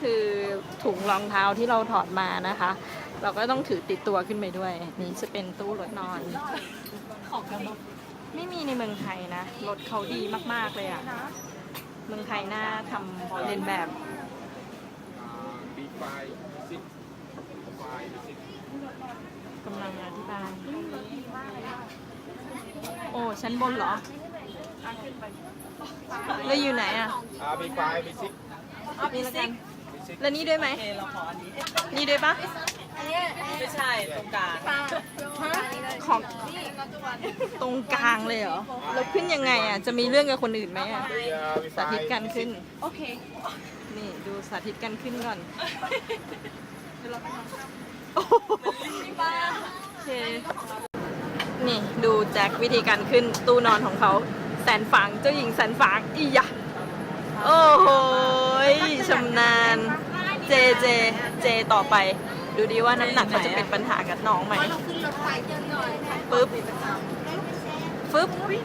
คือถุงรองเท้าที่เราถอดมานะคะ เราก็ต้องถือติดตัวขึ้นไปด้วย นี่จะเป็นตู้รถนอนไม่มีในเมืองไทยนะ รถเขาดีมาก ๆ เลยอะเมืองไทยน่าทำเรียนแบบ B5 6 5 6กำลังอธิบายโอ้ชั้นบนเหรอแล้วอยู่ไหนอะอ่า B5 B6 นี่ละกัน แล้วนี่ด้วยไหม โอเคเราขออันนี้ นี่ด้วยปะไม่ใช่ตรงกลางของตรงกลางเลยเหรอ แล้วขึ้นยังไงอะจะมีเรื่องกับคนอื่นไหมอะ The uh, B5 สาธิตการขึ้น โอเค นี่ดูสาธิตการขึ้นก่อนโอเค นี่ดูแจ็ควิธีการขึ้นตู้นอนของเขา แสนฝางเจ้าหญิงแสนฝางอีหยะโอ้โหยชำนาญ เจเจเจต่อไป ดูดีว่าน้ำหนักเขาจะเป็นปัญหากับน้องไหมปึ๊บฟึบมี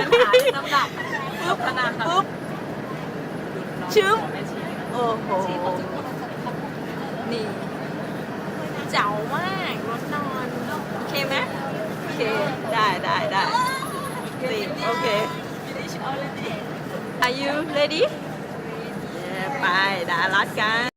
ปัญหาเรื่องน้ำหนักปึ๊บขนาดปึ๊บชึ้มโอ้โหนี่เจ๋ามากรถนอนโอเคไหมโอเคได้ได้ได้สิโอเค Are you ready? ไปดารัดกัน